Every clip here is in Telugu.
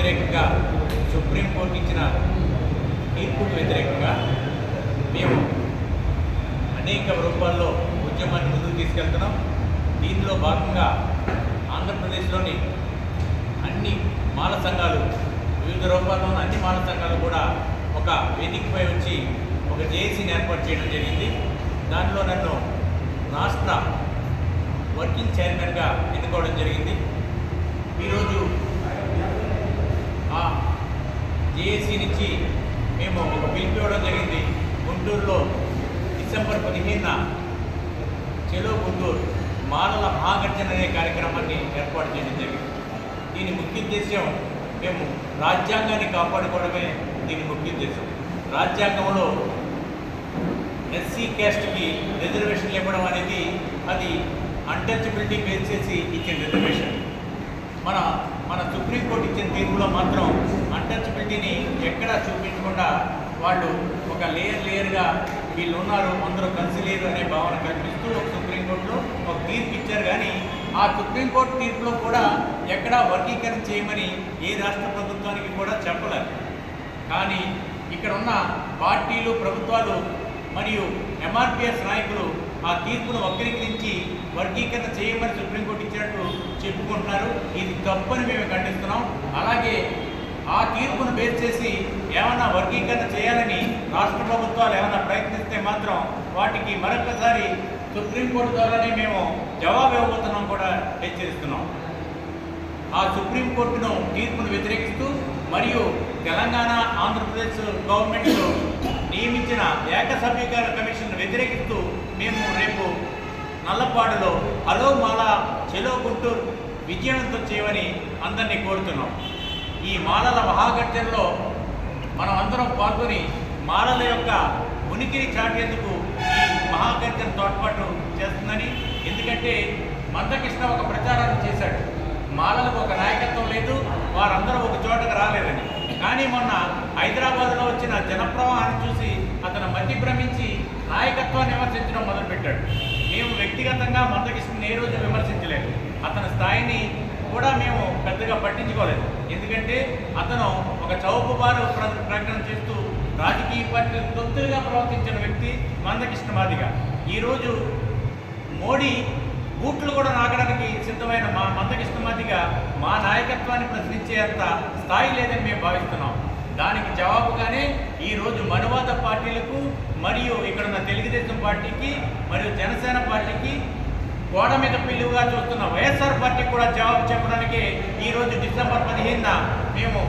వ్యతిరేకంగా సుప్రీంకోర్టు ఇచ్చిన తీర్పుకు వ్యతిరేకంగా మేము అనేక రూపాల్లో ఉద్యమాన్ని ముందుకు తీసుకెళ్తున్నాం. దీనిలో భాగంగా ఆంధ్రప్రదేశ్లోని అన్ని మాల సంఘాలు వివిధ రూపాల్లో ఉన్న అన్ని మాల సంఘాలు కూడా ఒక వేదికపై వచ్చి ఒక జేఏసీని ఏర్పాటు చేయడం జరిగింది. దానిలో నన్ను రాష్ట్ర వర్కింగ్ చైర్మన్గా ఎన్నుకోవడం జరిగింది. ఈరోజు జేఏసీ నుంచి మేము ఒక పిలుపు ఇవ్వడం జరిగింది. గుంటూరులో డిసెంబర్ పదిహేనున చెలో గుంటూరు మాలల మహాగర్జన అనే కార్యక్రమాన్ని ఏర్పాటు చేయడం జరిగింది. దీని ముఖ్య మేము రాజ్యాంగాన్ని కాపాడుకోవడమే దీని ముఖ్య ఉద్దేశం రాజ్యాంగంలో ఎస్సీ క్యాస్ట్కి రిజర్వేషన్లు ఇవ్వడం అనేది అది అన్టచబిలిటీ బేస్ చేసి ఇచ్చిన రిజర్వేషన్. మన మన సుప్రీంకోర్టు ఇచ్చిన తీర్పులో మాత్రం అన్టచబిలిటీని ఎక్కడ చూపించకుండా వాళ్ళు ఒక లేయర్ లేయర్గా వీళ్ళు ఉన్నారు అందరూ కలిసి లేరు అనే భావన కల్పిస్తూ ఒక సుప్రీంకోర్టులో ఒక తీర్పు ఇచ్చారు. కానీ ఆ సుప్రీంకోర్టు తీర్పులో కూడా ఎక్కడా వర్గీకరణ చేయమని ఏ రాష్ట్ర ప్రభుత్వానికి కూడా చెప్పలేదు. కానీ ఇక్కడ ఉన్న పార్టీలు ప్రభుత్వాలు మరియు ఎంఆర్పిఎస్ నాయకులు ఆ తీర్పును వక్రీకరించి వర్గీకరణ చేయమని సుప్రీంకోర్టు ఇచ్చినట్టు చెప్పుకుంటున్నారు. ఇది తప్పని మేము ఖండిస్తున్నాం. అలాగే ఆ తీర్పును బేస్ చేసి ఏమైనా వర్గీకరణ చేయాలని రాష్ట్ర ప్రభుత్వాలు ఏమైనా ప్రయత్నిస్తే మాత్రం వాటికి మరొకసారి సుప్రీంకోర్టు ద్వారానే మేము జవాబు ఇవ్వబోతున్నాం కూడా హెచ్చరిస్తున్నాం ఆ సుప్రీంకోర్టును తీర్పును వ్యతిరేకిస్తూ మరియు తెలంగాణ ఆంధ్రప్రదేశ్ గవర్నమెంట్ నియమించిన ఏకసభ్యీకరణ కమిషన్ వ్యతిరేకిస్తూ మేము రేపు నల్లపాడులో హలో మాలా చెలో గుంటూరు విజయవంతం చేయమని అందరినీ కోరుతున్నాం. ఈ మాలల మహాగర్జనలో మనం అందరం పాల్గొని మాలల యొక్క ఉనికిని చాటేందుకు ఈ మహాగర్జన తోడ్పాటు చేస్తుందని ఎందుకంటే మందకృష్ణ ఒక ప్రచారాన్ని చేశాడు. మాలలకు ఒక నాయకత్వం లేదు వారందరూ ఒక చోటకు రాలేదని. కానీ మొన్న హైదరాబాద్లో వచ్చిన జనప్రవాహాన్ని చూసి అతను మతి భ్రమించి నాయకత్వాన్ని విమర్శించడం మొదలుపెట్టాడు. మేము వ్యక్తిగతంగా మందకృష్ణని ఏ రోజు విమర్శించలేదు. అతని స్థాయిని కూడా మేము పెద్దగా పట్టించుకోలేదు. ఎందుకంటే అతను ఒక చౌకబారు ప్ర ప్రకటన చేస్తూ రాజకీయ పార్టీలు తొత్తులుగా ప్రవర్తించిన వ్యక్తి మందకృష్ణ మాదిగా. ఈరోజు మోడీ బూట్లు కూడా నాగడానికి సిద్ధమైన మా మందకృష్ణ మాదిగా మా నాయకత్వాన్ని ప్రశ్నించేంత స్థాయి లేదని మేము భావిస్తున్నాం. దానికి జవాబుగానే ఈరోజు మనువాద పార్టీలకు మరియు ఇక్కడ ఉన్న తెలుగుదేశం పార్టీకి మరియు జనసేన పార్టీకి గోడ మీద పిల్లుగా చూస్తున్న వైఎస్ఆర్ పార్టీ కూడా జవాబు చెప్పడానికి ఈరోజు డిసెంబర్ పదిహేనున మేము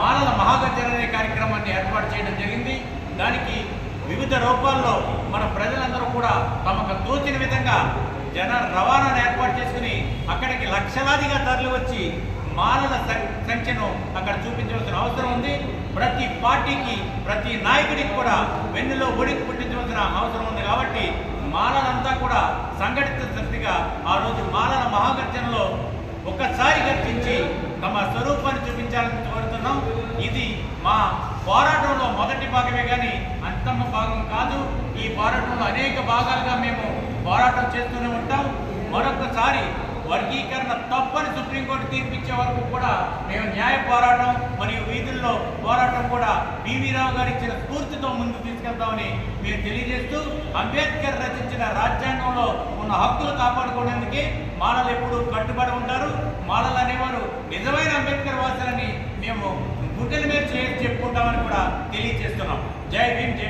మాలల మహాగర్జన కార్యక్రమాన్ని ఏర్పాటు చేయడం జరిగింది. దానికి వివిధ రూపాల్లో మన ప్రజలందరూ కూడా తమకు తోచిన విధంగా జన రవాణాను ఏర్పాటు చేసుకుని అక్కడికి లక్షలాదిగా తరలి వచ్చి మాలల సం- సంఖ్యను అక్కడ చూపించవలసిన అవసరం ఉంది. ప్రతి పార్టీకి ప్రతి నాయకుడికి కూడా వెన్నులో ఒడికి పుట్టించవలసిన అవసరం ఉంది. కాబట్టి మాలలంతా కూడా సంఘటిత శక్తిగా ఆ రోజు మాలల మహాగర్జనలో ఒక్కసారి గర్జించి తమ స్వరూపాన్ని చూపించాలని కోరుతున్నాం. ఇది మా పోరాటంలో మొదటి భాగమే కానీ అంతమ భాగం కాదు. ఈ పోరాటంలో అనేక భాగాలుగా మేము పోరాటం చేస్తూనే ఉంటాం. మరొకసారి వర్గీకరణ తప్పని సుప్రీంకోర్టు తీర్పిచ్చే వరకు కూడా మేము న్యాయ పోరాటం మరియు వీధుల్లో పోరాటం కూడా పివి రావు గారు ఇచ్చిన స్ఫూర్తితో ముందుకు తీసుకెళ్తామని మేము తెలియజేస్తూ అంబేద్కర్ రచించిన రాజ్యాంగంలో ఉన్న హక్కులు కాపాడుకోవడానికి మాలలు ఎప్పుడు కట్టుబడి ఉంటారు. మాలలు అనేవారు నిజమైన అంబేద్కర్ వాసులని మేము గుడ్డల మీద చేసి చెప్పుకుంటామని కూడా తెలియజేస్తున్నాం. జై భీమ్ జై